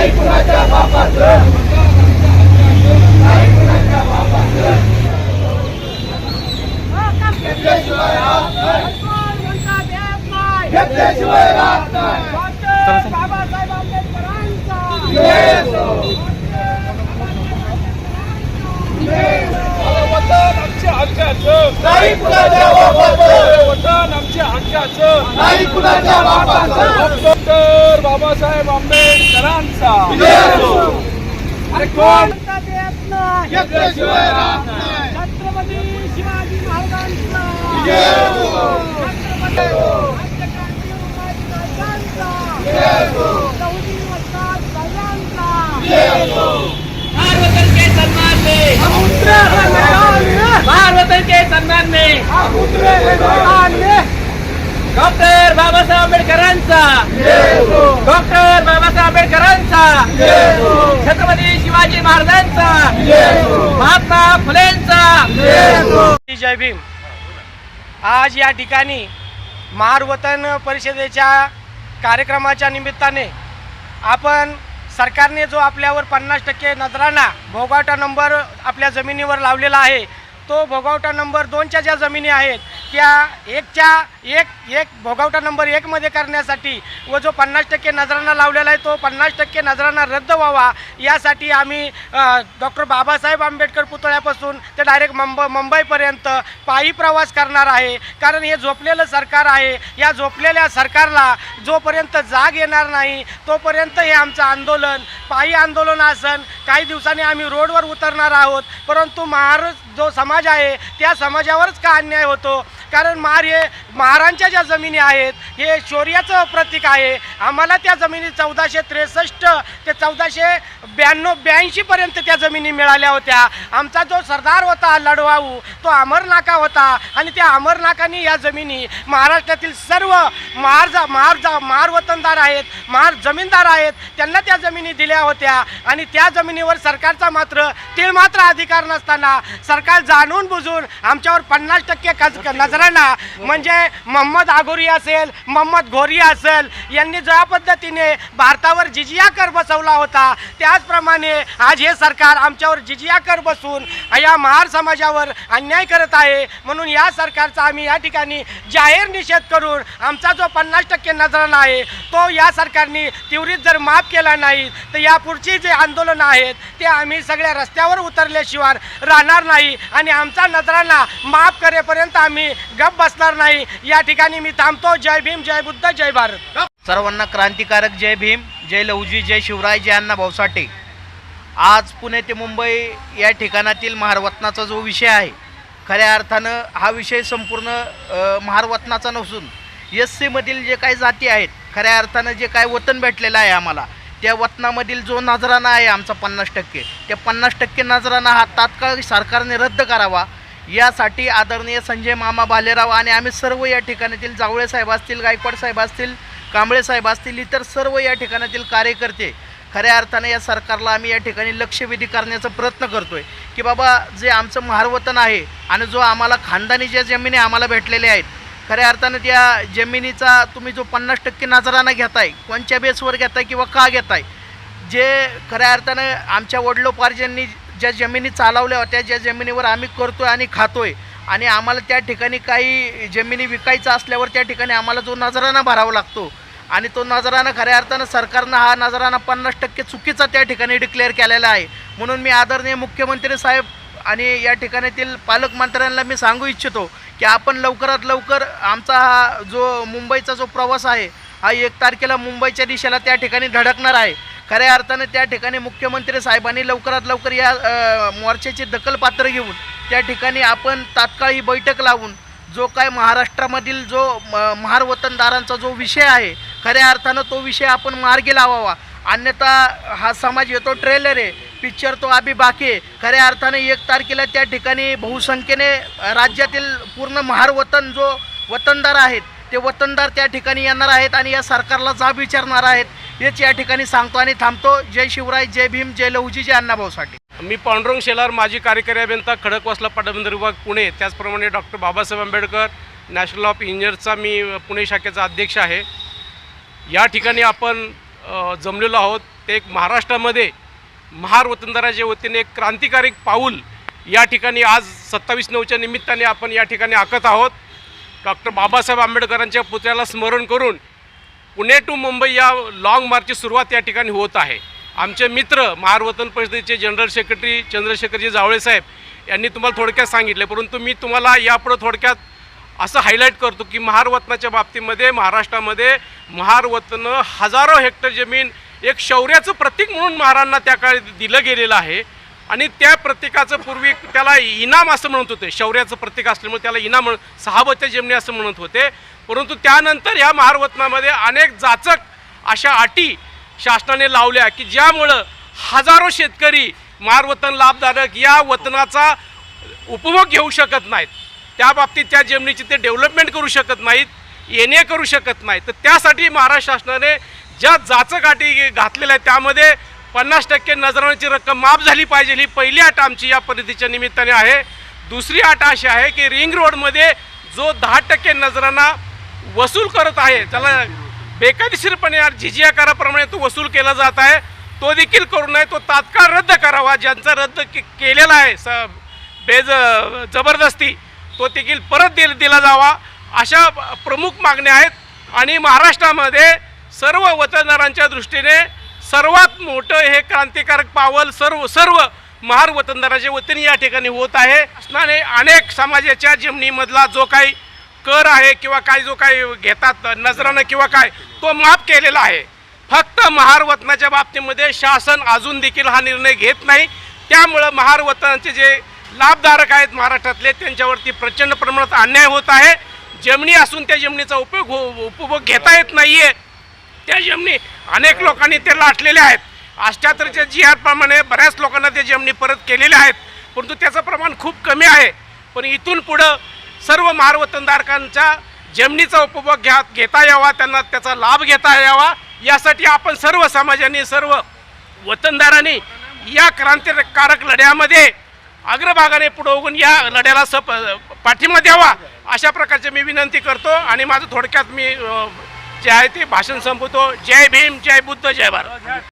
नाही कुणाच्या बापाचं घेतल्याशिवाय राहत नाही घेतल्याशिवाय राहत नाही बाबासाहेब आंबेडकरांचा जय असो. वतन आमच्या हक्काचं. नाही कुणाच्या बापाचं. वतन आमच्या हक्काचं. नाही कुणाच्या बापाचं. डॉक्टर बाबासाहेब आंबेडकरांचा. अरे कोण? छत्रपती शिवाजी महाराजांचा. असो. छत्रपती के सन्मान में डॉक्टर बाबासाहेब आंबेडकरांचा डॉक्टर बाबासाहेब आंबेडकरांचा छत्रपती शिवाजी महाराजांचा महात्मा फुलेंचा जय भीम आज या ठिकाणी महारवतन परिषदेच्या कार्यक्रमाच्या निमित्ताने आपण सरकारने जो आपल्यावर पन्नास टक्के नजराना भोगावटा नंबर आपल्या जमिनीवर लावलेला आहे तो भोगावटा नंबर दोनच्या ज्या जमिनी आहेत त्या एकच्या एक एक भोगावटा नंबर एकमध्ये करण्यासाठी व जो पन्नास टक्के नजरांना लावलेला आहे तो पन्नास टक्के नजरांना रद्द व्हावा यासाठी आम्ही डॉक्टर बाबासाहेब आंबेडकर पुतळ्यापासून ते डायरेक्ट मुंब मुंबईपर्यंत पायी प्रवास करणार आहे. कारण हे झोपलेलं सरकार आहे. या झोपलेल्या सरकारला जोपर्यंत जाग येणार नाही तोपर्यंत हे आमचं आंदोलन पायी आंदोलन असन. काही दिवसांनी आम्ही रोडवर उतरणार आहोत. परंतु महार जो समाज आहे त्या समाजावरच का अन्याय होतो? कारण महार हे महारांच्या ज्या जमिनी आहेत हे शौर्याचं प्रतीक आहे. आम्हाला त्या जमिनी चौदाशे त्रेसष्ट ते चौदाशे ब्याण्णव ब्याऐंशीपर्यंत त्या जमिनी मिळाल्या होत्या. आमचा जो सरदार होता लढवाऊ तो अमरनाका होता. आणि त्या अमरनाकाने या जमिनी महाराष्ट्रातील सर्व महार जा महार जा महार वतनदार आहेत महार जमीनदार आहेत त्यांना त्या जमिनी दिल्या होत्या. आणि त्या जमिनीवर सरकारचा मात्र तीळ मात्र अधिकार नसताना सरकार जाणून बुजून आमच्यावर पन्नास टक्के नजर नजराना म्हणजे मोहम्मद आघोरी असेल मोहम्मद घोरी असेल यांनी ज्या पद्धतीने भारतावर जिजिया कर बसवला होता त्याचप्रमाणे आज हे सरकार आमच्यावर जिजिया कर बसून या महार समाजावर अन्याय करत आहे. म्हणून या सरकारचा आम्ही या ठिकाणी जाहीर निषेध करून आमचा जो पन्नास टक्के नजराणा आहे तो या सरकारने तिवरीत जर माफ केला नाही तर यापुढची जे आंदोलनं आहेत ते आम्ही सगळ्या रस्त्यावर उतरल्याशिवाय राहणार नाही. आणि आमचा नजराणा माफ करेपर्यंत आम्ही गप बसणार नाही. या ठिकाणी मी थांबतो. जय भीम जय बुद्ध जय भारत. सर्वांना क्रांतिकारक जय भीम जय लवजी जय शिवराय जय अण्णा भाऊसाठे. आज पुणे ते मुंबई या ठिकाणातील महारवतनाचा जो विषय आहे खऱ्या अर्थानं हा विषय संपूर्ण महारवतनाचा नसून एस सीमधील जे काही जाती आहेत खऱ्या अर्थानं जे काय वतन भेटलेलं आहे आम्हाला त्या वतनामधील जो नजराणा आहे आमचा पन्नास टक्के. त्या पन्नास टक्के नजराणा हा तात्काळ सरकारने रद्द करावा. यासाठी आदरणीय संजय मामा भालेराव आणि आम्ही सर्व या ठिकाणातील जावळे साहेब असतील गायकवाड साहेब असतील कांबळे साहेब असतील इतर सर्व या ठिकाणातील कार्यकर्ते खऱ्या अर्थाने या सरकारला आम्ही या ठिकाणी लक्षवेधी करण्याचा प्रयत्न करतो आहे की बाबा जे आमचं महारवतन आहे आणि जो आम्हाला खानदानी ज्या जमिनी आम्हाला भेटलेल्या आहेत खऱ्या अर्थानं त्या जमिनीचा तुम्ही जो पन्नास टक्के नजराना घेताय कोणत्या बेसवर घेताय किंवा का घेताय जे खऱ्या अर्थानं आमच्या वडिलोपार्जननी ज्या जमिनी चालवल्या होत्या ज्या जमिनीवर आम्ही करतोय आणि खातो आहे आणि आम्हाला त्या ठिकाणी काही जमिनी विकायचं असल्यावर त्या ठिकाणी आम्हाला जो नजराना भरावा लागतो आणि तो नजराना खऱ्या अर्थानं सरकारनं हा नजराना पन्नास टक्के चुकीचा त्या ठिकाणी डिक्लेअर केलेला आहे. म्हणून मी आदरणीय मुख्यमंत्री साहेब आणि या ठिकाणातील पालकमंत्र्यांना मी सांगू इच्छितो की आपण लवकरात लवकर आमचा हा जो मुंबईचा जो प्रवास आहे हा एक तारखेला मुंबईच्या दिशेला त्या ठिकाणी धडकणार आहे. खऱ्या अर्थानं त्या ठिकाणी मुख्यमंत्री साहेबांनी लवकरात लवकर या अ, मोर्चाची दखल पात्र घेऊन त्या ठिकाणी आपण तात्काळ ही बैठक लावून जो काय महाराष्ट्रामधील जो म- महार वतनदारांचा जो विषय आहे खऱ्या अर्थानं तो विषय आपण मार्गी लावावा. अन्यथा हा समाज येतो ट्रेलर आहे पिक्चर तो आम्ही बाकी आहे. खऱ्या अर्थाने एक तारखेला त्या ठिकाणी बहुसंख्येने राज्यातील पूर्ण महार वतन जो वतनदार आहेत ते वतनदार त्या ठिकाणी येणार आहेत आणि या सरकारला जाब विचारणार आहेत हेच या ठिकाणी सांगतो आणि थांबतो. जय शिवराय जय भीम जय लहुजी जय अण्णाभाऊसाठी. मी पांडुरंग शेलार माजी कार्यकारी अभियंता खडकवासला पाटबंदर विभाग पुणे. त्याचप्रमाणे doctor Babasaheb Ambedkar national of इंजिनियरचा मी पुणे शाखेचा अध्यक्ष आहे. या ठिकाणी आपण जमलेलो आहोत. ते एक महाराष्ट्रामध्ये महार वतनदाराच्या वतीने एक क्रांतिकारी पाऊल या ठिकाणी आज सत्तावीस नऊच्या निमित्ताने आपण या ठिकाणी आखत आहोत. डॉक्टर बाबासाहेब आंबेडकरांच्या पुतळ्याला स्मरण करून पुणे टू मुंबई या लाँग मार्चची सुरुवात या ठिकाणी होत आहे. आमचे मित्र महारवतन परिषदेचे जनरल सेक्रेटरी चंद्रशेखरजी जावळे साहेब यांनी तुम्हाला थोडक्यात सांगितले परंतु मी तुम्हाला यापुढं थोडक्यात असं हायलाईट करतो की महारवतनाच्या बाबतीमध्ये महाराष्ट्रामध्ये महारवतनं हजारो हेक्टर जमीन एक शौर्याचं प्रतीक म्हणून महारांना त्या काळी दिलं गेलेलं आहे. आणि त्या प्रत्येकाचं पूर्वी त्याला इनाम असं म्हणत होते. शौर्याचं प्रतीक असल्यामुळे त्याला इनाम म्हण सहाबत्या जमनी असं म्हणत होते. परंतु त्यानंतर या महारवतनामध्ये अनेक जाचक अशा अटी शासनाने लावल्या की ज्यामुळं हजारो शेतकरी महारवतन लाभधारक या वतनाचा उपभोग घेऊ शकत नाहीत. त्या बाबतीत त्या जमिनीची ते डेव्हलपमेंट करू शकत नाहीत येणे करू शकत नाहीत. तर त्यासाठी महाराष्ट्र शासनाने ज्या जाचक अटी घातलेल्या आहेत त्यामध्ये पन्नास टक्के नजराची रक्कम माफ झाली पाहिजे. ही पहिली अट आमची या पद्धतीच्या निमित्ताने आहे. दुसरी अट अशी आहे की रिंग रोडमध्ये जो दहा टक्के नजरांना वसूल करत आहे त्याला बेकायदेशीरपणे झिजिया कराप्रमाणे तो वसूल केला जात आहे. तो देखील करू नये तो तात्काळ रद्द करावा ज्यांचा रद्द के केलेला आहे स बेज जबरदस्ती तो देखील परत दिल दिला जावा. अशा प्रमुख मागण्या आहेत आणि महाराष्ट्रामध्ये सर्व वतनदारांच्या दृष्टीने सर्वात मोठं हे क्रांतिकारक पावल सर्व सर्व महार वतनदाराच्या वतीने या ठिकाणी होत आहे. असणारे अनेक समाजाच्या जमिनीमधला जो काही कर आहे किंवा काय जो काही घेतात नजरानं किंवा काय तो माफ केलेला आहे. फक्त महार वतनाच्या बाबतीमध्ये शासन अजून देखील हा निर्णय घेत नाही. त्यामुळं महार वतनाचे जे लाभधारक आहेत महाराष्ट्रातले त्यांच्यावरती प्रचंड प्रमाणात अन्याय होत आहे. जमिनी असून त्या जमिनीचा उपयोग हो उपभोग घेता येत नाही आहे त्या जमिनी अनेक लोकांनी ते लाटलेल्या आहेत. अष्ट्याहत्तरच्या जी बऱ्याच लोकांना त्या जमिनी परत केलेल्या आहेत. परंतु त्याचं प्रमाण खूप कमी आहे. पण इथून पुढं सर्व महारवतनधारकांच्या जमिनीचा उपभोग घ्या घेता यावा त्यांना त्याचा लाभ घेता यावा यासाठी आपण सर्व समाजाने सर्व वतनदारांनी या क्रांतिकारक लढ्यामध्ये अग्रभागाने पुढे होऊन या लढ्याला सप पाठिंबा द्यावा अशा प्रकारचे मी विनंती करतो. आणि माझं थोडक्यात मी जे आहे ते भाषण संपवतो जय भीम जय बुद्ध जय भारत।